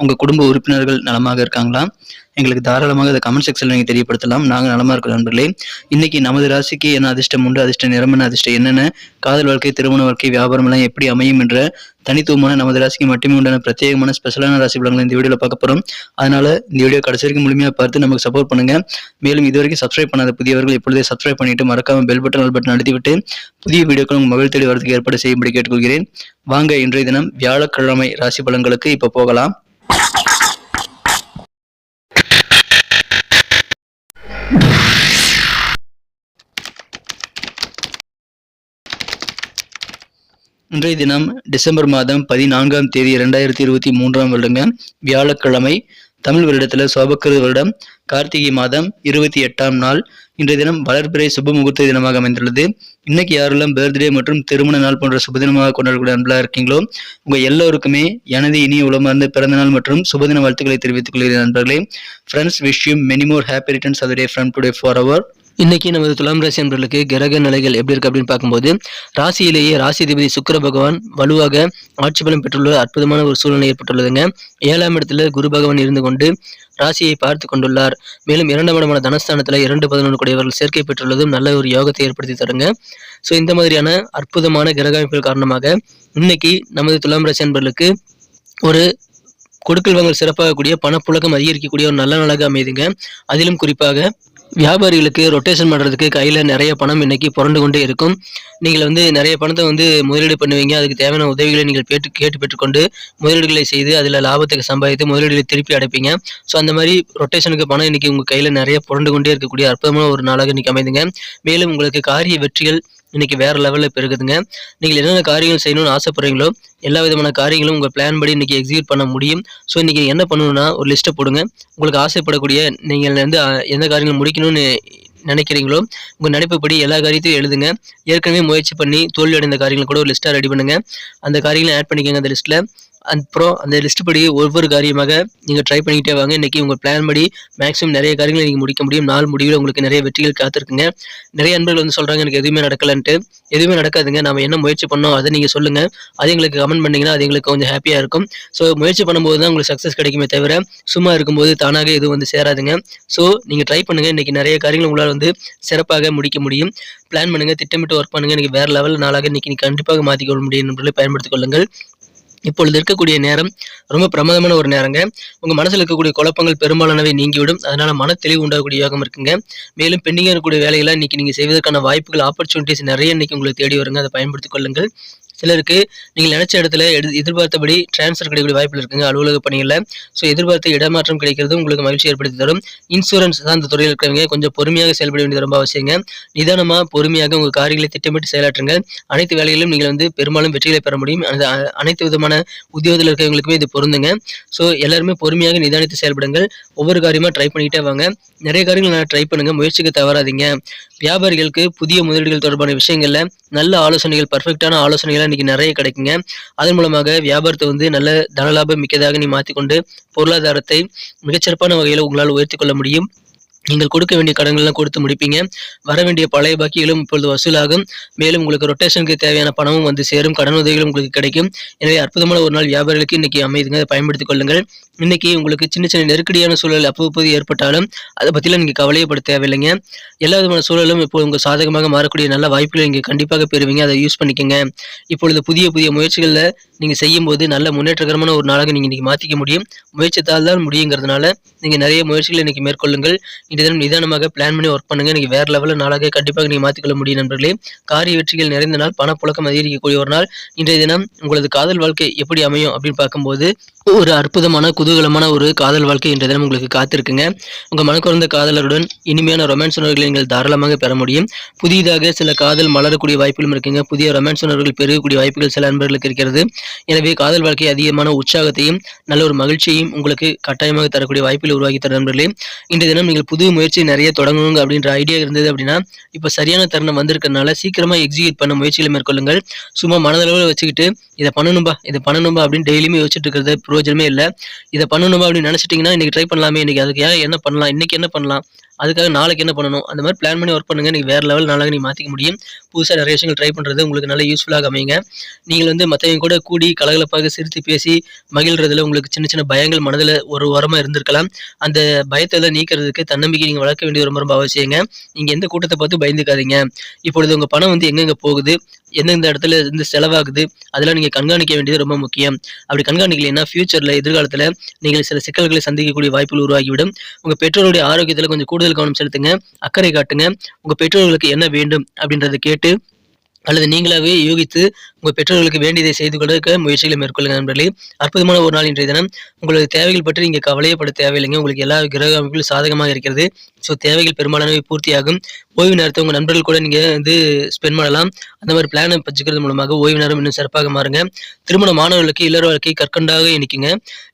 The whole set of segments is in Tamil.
உங்கள் குடும்ப உறுப்பினர்கள் நலமாக இருக்காங்களா? எங்களுக்கு தாராளமாக அதை கமெண்ட் செக்ஷனில் நீங்கள் தெரியப்படுத்தலாம். நாங்கள் நலமாக இருக்கிறோம் நண்பர்களே. இன்னைக்கு நமது ராசிக்கு என்ன அதிர்ஷ்டம்? உண்டு அதிர்ஷ்ட நிறம் என்ன அதிர்ஷ்டம்? என்னென்ன? காதல் வாழ்க்கை திருமண வாழ்க்கை வியாபாரம் எல்லாம் எப்படி அமையும் என்ற தனித்துவமான நமது ராசிக்கு மட்டுமே உண்டான பிரத்யேகமான ஸ்பெஷலான ராசி பலன்களை இந்த வீடியோவில் பார்க்க போகிறோம் அதனால இந்த வீடியோ கடைசி வரைக்கும் முழுமையாக பார்த்து நமக்கு சப்போர்ட் பண்ணுங்க. மேலும் இதுவரைக்கும் சப்ஸ்கிரைப் பண்ணாத புதியவர்கள் இப்பொழுதே சப்ஸ்கிரைப் பண்ணிட்டு மறக்காம பெல் பட்டன் ஆல் பட்டன் அழுத்திவிட்டு புதிய வீடியோக்கள் உங்கள் மகள் தேடி வரதுக்கு ஏற்பாடு செய்யும்படி கேட்டுக்கொள்கிறேன். வாங்க இன்றைய தினம் வியாழக்கிழமை ராசி பலன்களுக்கு இப்போ போகலாம். இன்றைய தினம் டிசம்பர் மாதம் பதினான்காம் தேதி இரண்டாயிரத்தி இருபத்தி மூன்றாம் வருடங்க வியாழக்கிழமை தமிழ் வருடத்தில் சோபக்கரு வருடம் கார்த்திகை மாதம் இருபத்தி எட்டாம் நாள். இன்றைய தினம் வளர்பிறை சுப முகூர்த்த தினமாக அமைந்துள்ளது. இன்னைக்கு யாரெல்லாம் பர்த்டே மற்றும் திருமண நாள் போன்ற சுப தினமாக கொண்டாடக்கூடிய அன்பலாக இருக்கீங்களோ உங்கள் எல்லோருக்குமே எனது இனிய உளமார்ந்த பிறந்த நாள் மற்றும் சுபதின வாழ்த்துக்களை தெரிவித்துக் கொள்கிறேன் நண்பர்களே friends wish you many more happy returns அதே டே ஃப்ரம் டுடே ஃபார் அவர் இன்னைக்கு நமது துலாம் ராசி அன்பர்களுக்கு கிரக நிலைகள் எப்படி இருக்கு அப்படின்னு பார்க்கும்போது ராசியிலேயே ராசிதிபதி சுக்கர சுக்கிர பகவான் வலுவாக ஆட்சி பலம் பெற்றுள்ள அற்புதமான ஒரு சூழ்நிலை ஏற்பட்டுள்ளதுங்க. ஏழாம் இடத்துல குரு பகவான் இருந்து கொண்டு ராசியை பார்த்து கொண்டுள்ளார். மேலும் இரண்டாம் இடமான தனஸ்தானத்துல இரண்டு பதினொன்று கூடியவர்கள் சேர்க்கை பெற்றுள்ளதும் நல்ல ஒரு யோகத்தை ஏற்படுத்தி தருங்க. ஸோ இந்த மாதிரியான அற்புதமான கிரக அமைப்புகள் காரணமாக இன்னைக்கு நமது துலாம் ராசி அன்பர்களுக்கு ஒரு கொடுக்கல் வாங்கல் சிறப்பாகக்கூடிய பணப்புழக்கம் அதிகரிக்கக்கூடிய ஒரு நல்ல நாளாக அமைதுங்க அதிலும் குறிப்பாக வியாபாரிகளுக்கு ரொட்டேஷன் பண்ணுறதுக்கு கையில் நிறைய பணம் இன்றைக்கி புரண்டு கொண்டே இருக்கும். நீங்கள் வந்து நிறைய பணத்தை வந்து முதலீடு பண்ணுவீங்க. அதுக்கு தேவையான உதவிகளை நீங்கள் கேட்டு கேட்டு பெற்றுக்கொண்டு முதலீடுகளை செய்து அதில் லாபத்துக்கு சம்பாதித்து முதலீடுகளை திருப்பி அடைப்பீங்க. ஸோ அந்த மாதிரி ரொட்டேஷனுக்கு பணம் இன்றைக்கி உங்கள் கையில் நிறைய புரண்டு கொண்டே இருக்கக்கூடிய அற்புதமான ஒரு நாளாக இன்னைக்கு அமைதுங்க மேலும் உங்களுக்கு காரிய வெற்றிகள் இன்றைக்கி வேற லெவலில் இப்போ இருக்குதுங்க. நீங்கள் என்னென்ன காரியங்கள் செய்யணும்னு ஆசைப்படுறீங்களோ எல்லா விதமான காரியங்களும் உங்கள் பிளான் படி இன்றைக்கி எக்ஸிக்யூட் பண்ண முடியும். ஸோ இன்னைக்கு என்ன பண்ணணும்னா ஒரு லிஸ்ட்டை போடுங்க. உங்களுக்கு ஆசைப்படக்கூடிய நீங்கள் வந்து எந்த காரியங்கள் முடிக்கணும்னு நினைக்கிறீங்களோ உங்கள் நினைப்புப்படி எல்லா காரியத்தையும் எழுதுங்க. ஏற்கனவே முயற்சி பண்ணி தோல்வி அடைந்த காரியங்களை கூட ஒரு லிஸ்ட்டாக ரெடி பண்ணுங்க. அந்த காரியங்களை ஆட் பண்ணிக்கோங்க அந்த லிஸ்ட்டில் அப்புறம் அந்த லிஸ்ட் படி ஒவ்வொரு காரியமாக நீங்கள் ட்ரை பண்ணிக்கிட்டே வாங்க. இன்னைக்கு உங்கள் பிளான் படி மேக்ஸிமம் நிறைய காரியங்களை நீங்கள் முடிக்க முடியும். நாள் முடிவில் உங்களுக்கு நிறைய வெற்றிகள் காத்திருக்குங்க. நிறைய அன்பர்கள் வந்து சொல்கிறாங்க எனக்கு எதுவுமே நடக்கலன்ட்டு. எதுவுமே நடக்காதுங்க. நம்ம என்ன முயற்சி பண்ணோம் அதை நீங்கள் சொல்லுங்கள் அது எங்களுக்கு கமெண்ட் பண்ணிங்கன்னா அது எங்களுக்கு கொஞ்சம் ஹாப்பியாக இருக்கும். ஸோ முயற்சி பண்ணும்போது தான் உங்களுக்கு சக்ஸஸ் கிடைக்குமே தவிர சும்மா இருக்கும்போது தானாக எதுவும் வந்து சேராதுங்க. ஸோ நீங்கள் ட்ரை பண்ணுங்கள் இன்றைக்கி நிறைய காரியங்கள் உங்களால் வந்து சிறப்பாக முடிக்க முடியும். பிளான் பண்ணுங்கள் திட்டமிட்டு ஒர்க் பண்ணுங்கள் இன்னைக்கு வேறு லெவல் நாளாக இன்றைக்கி நீங்கள் கண்டிப்பாக மாற்றிக்கொள்ள முடியும் என்பதை பயன்படுத்திக் கொள்ளுங்கள். இப்பொழுது இருக்கக்கூடிய நேரம் ரொம்ப பிரமாதமான ஒரு நேரங்க. உங்க மனசுல இருக்கக்கூடிய குழப்பங்கள் பெரும்பாலானவை நீங்கிவிடும். அதனால மன தெளிவு உண்டாகக்கூடிய யோகம் இருக்குங்க. மேலும் பெண்டிங்காக இருக்கக்கூடிய வேலைகளை இன்னைக்கு நீங்க செய்வதற்கான வாய்ப்புகள் ஆப்பர்ச்சுனிட்டிஸ் நிறைய இன்னைக்கு உங்களுக்கு தேடி வருங்க. அதை பயன்படுத்திக் கொள்ளுங்கள். சிலருக்கு நீங்கள் நினைச்ச இடத்துல எதிர்பார்த்தபடி டிரான்ஸ்ஃபர் கிடைக்கக்கூடிய வாய்ப்புகள் இருக்குங்க அலுவலக பணிகளில். ஸோ எதிர்பார்த்த இடமாற்றம் கிடைக்கிறது உங்களுக்கு மகிழ்ச்சி ஏற்படுத்தி தரும். இன்சூரன்ஸ் தான் இந்த துறையில் இருக்கிறவங்க கொஞ்சம் பொறுமையாக செயல்பட வேண்டியது ரொம்ப அவசியங்க. நிதானமாக பொறுமையாக உங்கள் காரியங்களை திட்டமிட்டு செயலாற்றுங்க அனைத்து வேலைகளிலும் நீங்கள் வந்து பெரும்பாலும் வெற்றிகளை பெற முடியும். அந்த அனைத்து விதமான உத்தியோகத்தில் இருக்கிறவங்களுக்குமே இது பொருந்துங்க. ஸோ எல்லாருமே பொறுமையாக நிதானித்து செயல்படுங்கள். ஒவ்வொரு காரியமாக ட்ரை பண்ணிக்கிட்டே வாங்க. நிறைய காரியங்கள் நான் ட்ரை பண்ணுங்கள் முயற்சிக்கு தவறாதீங்க. வியாபாரிகளுக்கு புதிய முதலீடுகள் தொடர்பான விஷயங்களில் நல்ல ஆலோசனைகள் பர்ஃபெக்டான ஆலோசனைகள் இன்னைக்கு நிறைய கிடைக்குங்க. அதன் மூலமாக வியாபாரத்தை வந்து நல்ல தனலாபம் மிக்கதாக நீ மாற்றிக்கொண்டு பொருளாதாரத்தை மிகச்சிறப்பான வகையில் உங்களால் உயர்த்தி கொள்ள முடியும். நீங்கள் கொடுக்க வேண்டிய கடன்கள்லாம் கொடுத்து முடிப்பீங்க. வர வேண்டிய பழைய பாக்கிகளும் இப்பொழுது வசூலாகும். மேலும் உங்களுக்கு ரொட்டேஷனுக்கு தேவையான பணமும் வந்து சேரும். கடன் உதவிகளும் உங்களுக்கு கிடைக்கும். எனவே அற்புதமான ஒரு நாள் வியாபாரிகளுக்கு இன்னைக்கு அமைதுங்க. அதை பயன்படுத்திக் கொள்ளுங்கள். இன்னைக்கு உங்களுக்கு சின்ன சின்ன நெருக்கடியான சூழல் அப்பப்போது ஏற்பட்டாலும் அதை பற்றிலாம் நீங்கள் கவலையப்பட தேவையில்லைங்க. எல்லா விதமான சூழலும் இப்போ உங்கள் சாதகமாக மாறக்கூடிய நல்ல வாய்ப்புகளை நீங்கள் கண்டிப்பாக பெறுவீங்க. அதை யூஸ் பண்ணிக்கோங்க. இப்பொழுது புதிய புதிய முயற்சிகளில் நீங்கள் செய்யும்போது நல்ல முன்னேற்றகரமான ஒரு நாளாக நீங்கள் இன்னைக்கு மாற்றிக்க முடியும். முயற்சித்தால் தான் முடியுங்கிறதுனால நீங்கள் நிறைய முயற்சிகளை இன்னைக்கு மேற்கொள்ளுங்கள். இன்றைய தினம் நிதானமாக பிளான் பண்ணி ஒர்க் பண்ணுங்க. இன்றைக்கி வேற லெவலில் நாளாக கண்டிப்பாக நீங்கள் மாற்றிக்கொள்ள முடியும் நண்பர்களே. காரிய வெற்றிகள் நிறைந்த நாள் பணப்புழக்கம் அதிகரிக்கக்கூடிய ஒரு நாள். இன்றைய தினம் உங்களது காதல் வாழ்க்கை எப்படி அமையும் அப்படின்னு பார்க்கும்போது ஒரு அற்புதமான குதூகலமான ஒரு காதல் வாழ்க்கை இன்றைய தினம் உங்களுக்கு காத்திருக்குங்க. உங்கள் மனக்குறந்த காதலருடன் இனிமையான ரொமான்ஸ் உணர்வுகளை நீங்கள் தாராளமாக பெற முடியும். புதிதாக சில காதல் மலரக்கூடிய வாய்ப்புகளும் இருக்குங்க. புதிய ரொமான்ஸ் உணர்வுகள் பெருகக்கூடிய வாய்ப்புகள் சில நண்பர்களுக்கு இருக்கிறது. எனவே காதல் வாழ்க்கை அதிகமான உற்சாகத்தையும் நல்ல ஒரு மகிழ்ச்சியையும் உங்களுக்கு கட்டாயமாக தரக்கூடிய வாய்ப்புகள் உருவாக்கி தர நண்பர்களே. இன்றைய தினம் நீங்கள் புது முயற்சி நிறைய தொடங்கணுங்க அப்படின்ற ஐடியா இருந்தது அப்படின்னா இப்போ சரியான தருணம் வந்திருக்கிறதுனால சீக்கிரமா எக்ஸிக்யூட் பண்ண முயற்சிகளை மேற்கொள்ளுங்கள். சும்மா மனதளவில் வச்சுக்கிட்டு இதை பண்ணணும்பா இதை பண்ணணும்பா அப்படின்னு டெய்லியுமே யோசிச்சுட்டு இருக்கிறது பிரயோஜனமே இல்லை. இதை பண்ணணுமா அப்படின்னு நினைச்சிட்டிங்கன்னா இன்றைக்கி ட்ரை பண்ணலாமே. இன்னைக்கு அதுக்கு ஏன் என்ன பண்ணலாம்? இன்றைக்கி என்ன பண்ணலாம்? அதுக்காக நாளைக்கு என்ன பண்ணணும்? அந்த மாதிரி பிளான் பண்ணி ஒர்க் பண்ணுங்கள் நீங்கள் வேறு லெவல் நாளாக நீங்கள் மாற்றிக்க முடியும். புதுசாக நிறைய விஷயங்கள் ட்ரை பண்ணுறது உங்களுக்கு நல்ல யூஸ்ஃபுல்லாக அமையுங்க. நீங்கள் வந்து மற்றவங்க கூட கூடி கலகலப்பாக சிரித்து பேசி மகிழ்றதுல உங்களுக்கு சின்ன சின்ன பயங்கள் மனதில் ஒரு ஓரமாக இருந்திருக்கலாம். அந்த பயத்தை நீக்கிறதுக்கு தன்னம்பிக்கை நீங்கள் வளர்க்க வேண்டிய ரொம்ப ரொம்ப அவசியங்க. நீங்கள் எந்த கூட்டத்தை பார்த்து பயந்துக்காதீங்க. இப்பொழுது உங்கள் பணம் வந்து எங்கெங்கே போகுது? எந்தெந்த இடத்துல இருந்து செலவாகுது அதெல்லாம் நீங்கள் கண்காணிக்க வேண்டியது ரொம்ப முக்கியம். அப்படி கண்காணிக்கலைன்னா ஃபியூச்சரில் எதிர்காலத்தில் நீங்கள் சில சிக்கல்களை சந்திக்கக்கூடிய வாய்ப்புகள் உருவாகிவிடும். உங்கள் பெற்றோருடைய ஆரோக்கியத்தில் கொஞ்சம் கூடுதல் கவனம் செலுத்துங்க அக்கறை காட்டுங்க. உங்கள் பெற்றோர்களுக்கு என்ன வேண்டும் அப்படின்றத கேட்டு அல்லது நீங்களாகவே யோகித்து உங்கள் பெற்றோர்களுக்கு வேண்டியதை செய்து கொடுக்க முயற்சிகளை மேற்கொள்ளுங்க நண்பர்களே. அற்புதமான ஒரு நாள் இன்றைய தினம். உங்களது தேவைகள் பற்றி நீங்கள் கவலையப்பட தேவையில்லைங்க. உங்களுக்கு எல்லா கிரக அமைப்புகளும் சாதகமாக இருக்கிறது. ஸோ தேவைகள் பெரும்பாலானவை பூர்த்தியாகும். ஓய்வு நேரத்தை உங்கள் நண்பர்கள் கூட நீங்கள் வந்து ஸ்பெண்ட் பண்ணலாம். அந்த மாதிரி பிளானை வச்சுக்கிறது மூலமாக ஓய்வு நேரம் இன்னும் சிறப்பாக மாறுங்க. திருமண மாணவர்களுக்கு இல்லற வாழ்க்கை கற்கண்டாக இணைக்குங்க.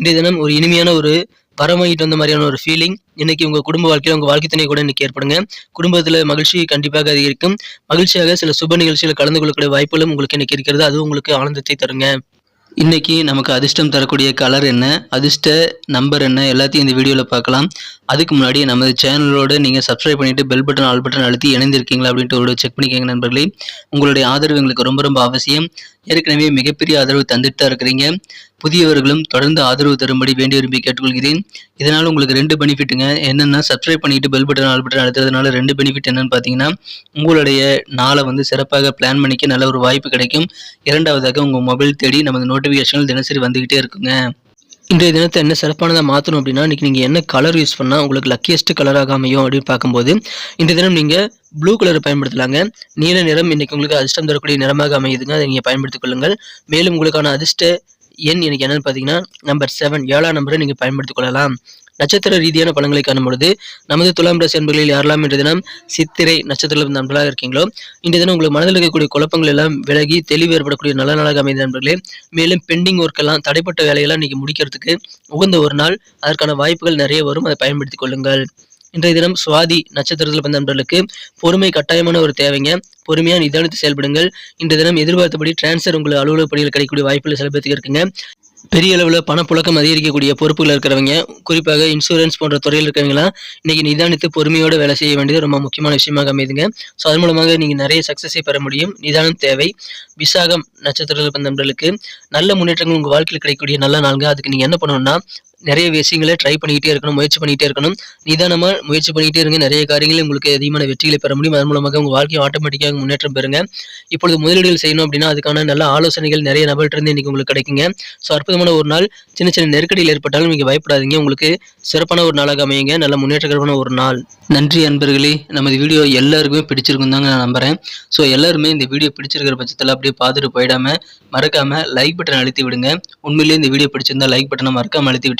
இன்றைய தினம் ஒரு இனிமையான ஒரு வரம் வந்த மாதிரியான ஒரு ஃபீலிங் இன்னைக்கு உங்கள் குடும்ப வாழ்க்கையில் உங்கள் வாழ்க்கை துணை கூட இன்னைக்கு ஏற்படுங்க. குடும்பத்தில் மகிழ்ச்சி கண்டிப்பாக அதிகரிக்கும். மகிழ்ச்சியாக சில சுப நிகழ்ச்சிகளை கலந்து கொள்ளக்கூடிய வாய்ப்புகளும் உங்களுக்கு இன்னைக்கு இருக்கிறது. அது உங்களுக்கு ஆனந்தத்தை தருங்க. இன்னைக்கு நமக்கு அதிர்ஷ்டம் தரக்கூடிய கலர் என்ன? அதிர்ஷ்ட நம்பர் என்ன? எல்லாத்தையும் இந்த வீடியோவில் பார்க்கலாம். அதுக்கு முன்னாடி நமது சேனலோடு நீங்கள் சப்ஸ்கிரைப் பண்ணிவிட்டு பெல் பட்டன் ஆல் பட்டன் அழுத்தி இணைந்திருக்கீங்களா அப்படின்ட்டு ஒரு செக் பண்ணிக்கோங்க நண்பர்களே. உங்களுடைய ஆதரவு எங்களுக்கு ரொம்ப ரொம்ப அவசியம். ஏற்கனவே மிகப்பெரிய ஆதரவு தந்துட்டு தான் இருக்கிறீங்க. புதியவர்களும் தொடர்ந்து ஆதரவு தரும்படி வேண்டி விரும்பி கேட்டுக்கொள்கிறேன். இதனால் உங்களுக்கு ரெண்டு பெனிஃபிட்டுங்க. என்னென்னா சப்ஸ்கிரைப் பண்ணிட்டு பெல் பட்டன் ஆல் பட்டன் அழுத்துறதுனால ரெண்டு பெனிஃபிட் என்னன்னு பார்த்தீங்கன்னா உங்களுடைய நாளை வந்து சிறப்பாக பிளான் பண்ணிக்க நல்ல ஒரு வாய்ப்பு கிடைக்கும். இரண்டாவதாக உங்கள் மொபைல் தேடி நமது நோட்டிஃபிகேஷன்கள் தினசரி வந்துக்கிட்டே இருக்குங்க. இன்றைய தினத்தை என்ன சிறப்பானதாக மாற்றணும் அப்படின்னா இன்றைக்கி நீங்கள் என்ன கலர் யூஸ் பண்ணால் உங்களுக்கு லக்கியஸ்ட் கலராக அமையும் அப்படின்னு பார்க்கும்போது இன்றைய தினம் நீங்கள் ப்ளூ கலரை பயன்படுத்தலாங்க. நீல நிறம் இன்னைக்கு உங்களுக்கு அதிர்ஷ்டம் தரக்கூடிய நிறமாக அமையுதுங்க. அதை நீங்கள் பயன்படுத்திக் கொள்ளுங்கள். மேலும் உங்களுக்கான அதிர்ஷ்ட எண் எனக்கு என்னன்னு பார்த்தீங்கன்னா நம்பர் செவன் ஏழாம் நம்பரை நீங்கள் பயன்படுத்திக் கொள்ளலாம். நட்சத்திர ரீதியான பலன்களை காணும் பொழுது நமது துலாம் ராசி என்பர்களில் யாரெல்லாம் இன்றைய தினம் சித்திரை நட்சத்திர நண்பர்களாக இருக்கீங்களோ இன்றைய தினம் உங்களுக்கு மனதில் இருக்கக்கூடிய குழப்பங்கள் எல்லாம் விலகி தெளிவு ஏற்படக்கூடிய நல்ல நாளாக அமைந்த நண்பர்களே மேலும் பெண்டிங் ஒர்க் எல்லாம் தடைப்பட்ட வேலையெல்லாம் இன்னைக்கு முடிக்கிறதுக்கு உகந்த ஒரு நாள் அதற்கான வாய்ப்புகள் நிறைய வரும் அதை பயன்படுத்திக் கொள்ளுங்கள். இன்றைய தினம் சுவாதி நட்சத்திரத்தில் பிறந்த நண்பர்களுக்கு பொறுமை கட்டாயமான ஒரு தேவைங்க. பொறுமையாக நிதானித்து செயல்படுங்கள். இன்றைய தினம் எதிர்பார்த்தபடி டிரான்ஸ்ஃபர் உங்களுக்கு அலுவலக பணிகள் கிடைக்கக்கூடிய வாய்ப்புகள் சில பேருக்கு இருக்குங்க. பெரிய அளவில் பணப்புழக்கம் அதிகரிக்கக்கூடிய பொறுப்புகள் இருக்கிறவங்க குறிப்பாக இன்சூரன்ஸ் போன்ற துறையில் இருக்கிறவங்களாம் இன்றைக்கி நிதானித்து பொறுமையோடு வேலை செய்ய வேண்டியது ரொம்ப முக்கியமான விஷயமாக அமைதுங்க. ஸோ அதன் மூலமாக நீங்கள் நிறைய சக்ஸஸை பெற முடியும். நிதானம் தேவை. விசாகம் நட்சத்திரத்தில் பிறந்தவர்களுக்கு நல்ல முன்னேற்றங்கள் உங்கள் வாழ்க்கையில் கிடைக்கக்கூடிய நல்ல நாளுங்க. அதுக்கு நீங்கள் என்ன பண்ணணும்னா நிறைய விஷயங்களை ட்ரை பண்ணிக்கிட்டே இருக்கணும் முயற்சி பண்ணிக்கிட்டே இருக்கணும். நிதானமாக முயற்சி பண்ணிக்கிட்டே இருங்க. நிறைய காரியங்களில் உங்களுக்கு அதிகமான வெற்றிகளை பெற முடியும். அதன் மூலமாக உங்கள் வாழ்க்கையை ஆட்டோமேட்டிக்காக முன்னேற்றம் பெறுங்க. இப்பொழுது முதலீடுகள் செய்யணும் அப்படின்னா அதுக்கான நல்ல ஆலோசனைகள் நிறைய நபர்கிட்ட இன்றைக்கி உங்களுக்கு கிடைக்குங்க. ஸோ அற்புதமான ஒரு நாள். சின்ன சின்ன நெருக்கடியில் ஏற்பட்டாலும் நீங்கள் பயப்படாதீங்க. உங்களுக்கு சிறப்பான ஒரு நாளாக அமையுங்க. நல்ல முன்னேற்றகரமான ஒரு நாள். நன்றி அன்பர்களே. நமது வீடியோ எல்லாருக்குமே பிடிச்சிருக்கும் தாங்க நான் நம்புறேன். ஸோ எல்லாருமே இந்த வீடியோ பிடிச்சிருக்கிற பட்சத்தில் அப்படியே பார்த்துட்டு போயிடாமல் மறக்காமல் லைக் பட்டன் அழுத்தி விடுங்க. உண்மையிலேயே இந்த வீடியோ பிடிச்சிருந்தா லைக் பட்டனை மறக்காமல் அழுத்தி